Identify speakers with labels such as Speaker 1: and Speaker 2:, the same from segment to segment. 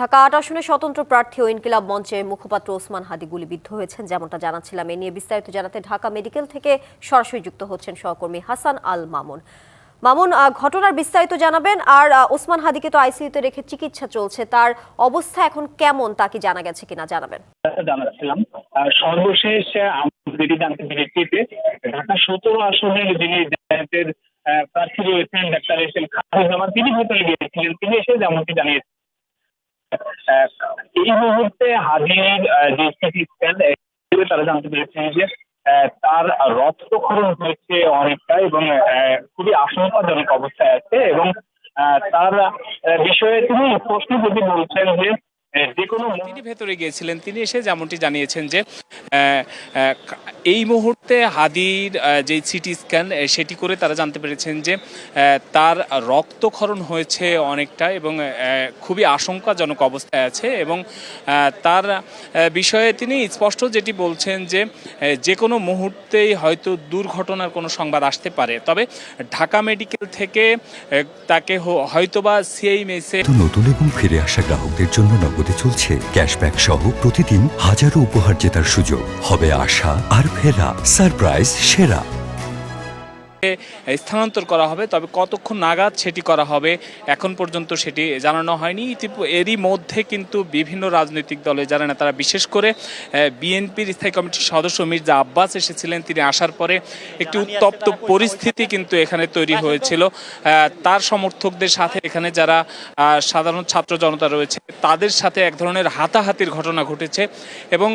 Speaker 1: ঢাকা আট আসনে স্বতন্ত্র প্রার্থী ও ইনকিলাব মঞ্চের মুখপাত্র ওসমান হাদি গুলিবিদ্ধ হয়েছেন, যেমনটা জানাচ্ছিলাম এ নিয়ে বিস্তারিত জানাতে ঢাকা মেডিকেল থেকে সরাসরি যুক্ত হচ্ছেন সহকর্মী হাসান আল মামুন। মামুন ঘটনার বিস্তারিত জানাবেন, আর ওসমান হাদিকে তো আইসিইউতে রেখে চিকিৎসা চলছে, তার অবস্থা এখন কেমন তা কি জানা গেছে কিনা জানাবেন?
Speaker 2: জানাচ্ছিলাম। সর্বশেষ জানতে পেরেছি ঢাকা সতেরো আসনের যিনি প্রার্থী রয়েছেন, ডাক্তার খায়রুজ্জামান তিনি গিয়েছিলেন, তিনি এসে যেমনটি জানিয়েছেন। এই মুহূর্তে হাজির যে সিটি স্ক্যান তারা জানতে পেরেছেন যে তার রক্তক্ষরণ হয়েছে অনেকটা এবং খুবই আশঙ্কাজনক অবস্থায় আছে এবং তার বিষয়ে তিনি স্পষ্ট যদি বলছেন যে যে কোনো মুহূর্তে
Speaker 3: তিনি ভেতরে গিয়েছিলেন। তিনি এসে যেমনটি জানিয়েছেন যে এই মুহূর্তে হাদির যে সিটি স্ক্যান সেটি করে তারা জানতে পেরেছেন যে তার রক্তক্ষরণ হয়েছে অনেকটা এবং খুবই আশঙ্কাজনক অবস্থায় আছে এবং তার বিষয়ে তিনি স্পষ্ট যেটি বলছেন যে যে কোনো মুহূর্তেই হয়তো দুর্ঘটনার কোনো সংবাদ আসতে পারে। তবে ঢাকা মেডিকেল থেকে তাকে হ- হয়তোবা
Speaker 4: তো নতুন এবং ফিরে আসা গ্রাহকদের জন্য নগদে চলছে ক্যাশব্যাক সহ প্রতিদিন হাজারো উপহার জেতার সুযোগ। হবে আশা আর ফেরা সারপ্রাইজ সেরা।
Speaker 3: স্থানান্তর করা হবে তবে কতক্ষণ নাগাদ সেটি করা হবে এখন পর্যন্ত সেটি জানানো হয়নি। এরই মধ্যে কিন্তু বিভিন্ন রাজনৈতিক দলে যারা নেতারা বিশেষ করে বিএনপির স্থায়ী কমিটির সদস্য মির্জা আব্বাস এসেছিলেন। তিনি আসার পরে একটি উত্তপ্ত পরিস্থিতি কিন্তু এখানে তৈরি হয়েছিল। তার সমর্থকদের সাথে এখানে যারা সাধারণ ছাত্র জনতা রয়েছে তাদের সাথে এক ধরনের হাতাহাতির ঘটনা ঘটেছে এবং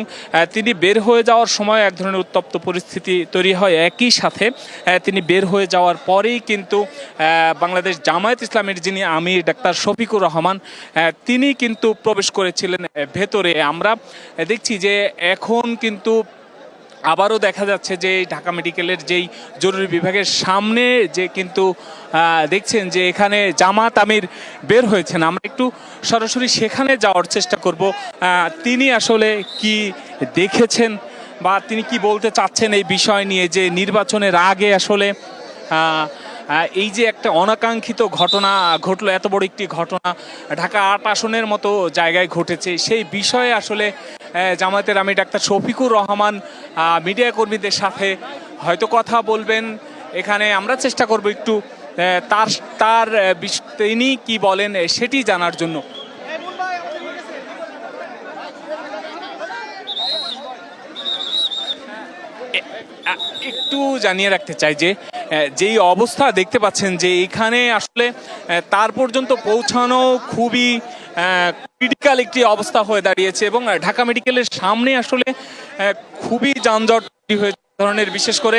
Speaker 3: তিনি বের হয়ে যাওয়ার সময় এক ধরনের উত্তপ্ত পরিস্থিতি তৈরি হয়। একই সাথে তিনি বের হয়ে যাওয়ার পরেই কিন্তু বাংলাদেশ জামায়াত ইসলামের যিনি আমির ডাক্তার শফিকুর রহমান তিনি কিন্তু প্রবেশ করেছিলেন ভেতরে। আমরা দেখছি যে এখন কিন্তু আবারও দেখা যাচ্ছে যে ঢাকা মেডিকেলের যেই জরুরি বিভাগের সামনে যে কিন্তু দেখছেন যে এখানে জামাত আমির বের হয়েছেন। আমরা একটু সরাসরি সেখানে যাওয়ার চেষ্টা করব তিনি আসলে কি দেখেছেন বা তিনি কি বলতে চাচ্ছেন এই বিষয় নিয়ে যে নির্বাচনের আগে আসলে এই যে একটা অনাকাঙ্ক্ষিত ঘটনা ঘটলো এত বড় একটি ঘটনা ঢাকা আট আসনের মতো জায়গায় ঘটেছে সেই বিষয়ে আসলে আহ, জামায়াতের আমি ডাক্তার শফিকুর রহমান মিডিয়া কর্মীদের সাথে হয়তো কথা বলবেন। এখানে আমরা চেষ্টা করব একটু তার তার তিনি কি বলেন সেটি জানার জন্য। একটু জানিয়ে রাখতে চাই যে যেই অবস্থা দেখতে পাচ্ছেন যে এখানে আসলে তার পর্যন্ত পৌঁছানো খুবই ক্রিটিক্যাল একটি অবস্থা হয়ে দাঁড়িয়েছে এবং ঢাকা মেডিকেলের সামনে আসলে খুবই যানজট তৈরি হয়েছে ধরনের, বিশেষ করে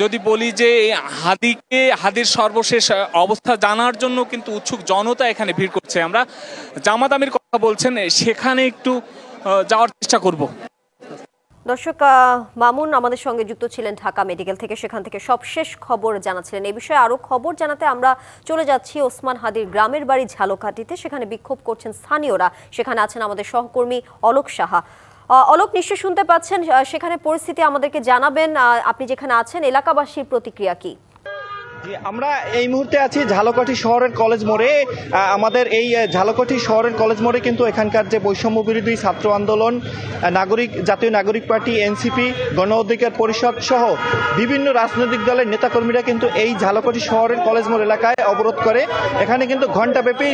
Speaker 3: যদি বলি যে হাদিকে, হাদির সর্বশেষ অবস্থা জানার জন্য কিন্তু উৎসুক জনতা এখানে ভিড় করছে। আমরা জামাত আমির কথা বলছেন, সেখানে একটু যাওয়ার চেষ্টা করব।
Speaker 1: দর্শক মামুন আমাদের সঙ্গে যুক্ত ছিলেন ঢাকা মেডিকেল থেকে। সেখান থেকে সবশেষ খবর জানাচ্ছিলেন। এই বিষয়ে আরও খবর জানাতে আমরা চলে যাচ্ছি ওসমান হাদির গ্রামের বাড়ি ঝালকাঠিতে। সেখানে বিক্ষোভ করছেন স্থানীয়রা। সেখানে আছেন আমাদের সহকর্মী অলোক সাহা। অলোক নিশ্চয় শুনতে পাচ্ছেন সেখানে পরিস্থিতি আমাদেরকে জানাবেন। আপনি যেখানে আছেন, এলাকাবাসীর প্রতিক্রিয়া কি?
Speaker 5: আমরা এই মুহূর্তে আছি ঝালকাঠি শহরের কলেজ মোড়ে। আমাদের এই ঝালকাঠি শহরের কলেজ মোড়ে কিন্তু এখানকার যে বৈষম্য বিরোধী ছাত্র আন্দোলন নাগরিক, জাতীয় নাগরিক পার্টি, এনসিপি, গণ অধিকার পরিষদ সহ বিভিন্ন রাজনৈতিক দলের নেতাকর্মীরা কিন্তু এই ঝালকাঠি শহরের কলেজ মোড় এলাকায় অবরোধ করে। এখানে কিন্তু ঘণ্টাব্যাপী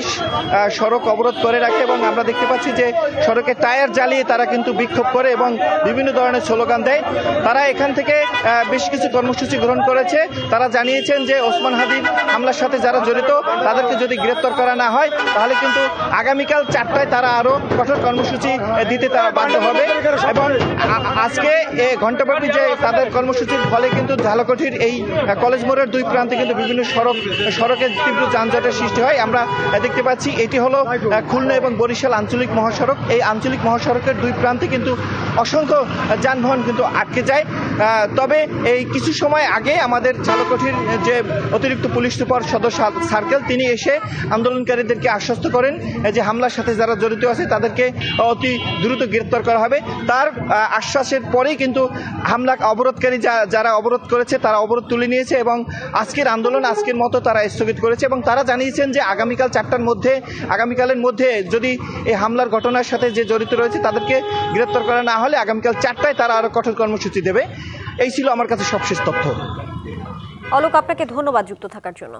Speaker 5: সড়ক অবরোধ করে রাখে এবং আমরা দেখতে পাচ্ছি যে সড়কে টায়ার জ্বালিয়ে তারা কিন্তু বিক্ষোভ করে এবং বিভিন্ন ধরনের স্লোগান দেয়। তারা এখান থেকে বেশ কিছু কর্মসূচি গ্রহণ করেছে। তারা জানিয়েছেন যে ওসমান হাদির হামলার সাথে যারা জড়িত, তাদেরকে যদি গ্রেপ্তার করা না হয়, তাহলে কিন্তু আগামীকাল চারটায় তারা আরও কঠোর কর্মসূচি দিতে তারা বাধ্য হবে। এবং আজকে এ ঘণ্টাব্যাপী যে তাদের কর্মসূচির ফলে কিন্তু ঝালকাঠির এই কলেজ মোড়ের দুই প্রান্তে কিন্তু বিভিন্ন সড়ক সড়কে তীব্র যানজটের সৃষ্টি হয়। আমরা দেখতে পাচ্ছি, এটি হলো খুলনা এবং বরিশাল আঞ্চলিক মহাসড়ক। এই আঞ্চলিক মহাসড়কের দুই প্রান্তে কিন্তু অসংখ্য যানবাহন কিন্তু আটকে যায়। তবে এই কিছু সময় আগে আমাদের ঝালকাঠির যে অতিরিক্ত পুলিশ সুপার সদর সা- সার্কেল, তিনি এসে আন্দোলনকারীদেরকে আশ্বস্ত করেন যে হামলার সাথে যারা জড়িত আছে, তাদেরকে অতি দ্রুত গ্রেপ্তার করা হবে। তার আশ্বাসের পরেই কিন্তু হামলা অবরোধকারী যারা অবরোধ করেছে, তারা অবরোধ তুলে নিয়েছে এবং আজকের আন্দোলন আজকের মতো তারা স্থগিত করেছে এবং তারা জানিয়েছেন যে আগামীকাল চারটার মধ্যে, আগামীকালের মধ্যে যদি এই হামলার ঘটনার সাথে যে জড়িত রয়েছে, তাদেরকে গ্রেপ্তার করা না হলে আগামীকাল চারটায় তারা আরও কঠোর কর্মসূচি দেবে। এই ছিল আমার কাছে সবশেষ তথ্য।
Speaker 1: অলোক, আপনাকে ধন্যবাদ যুক্ত থাকার জন্য।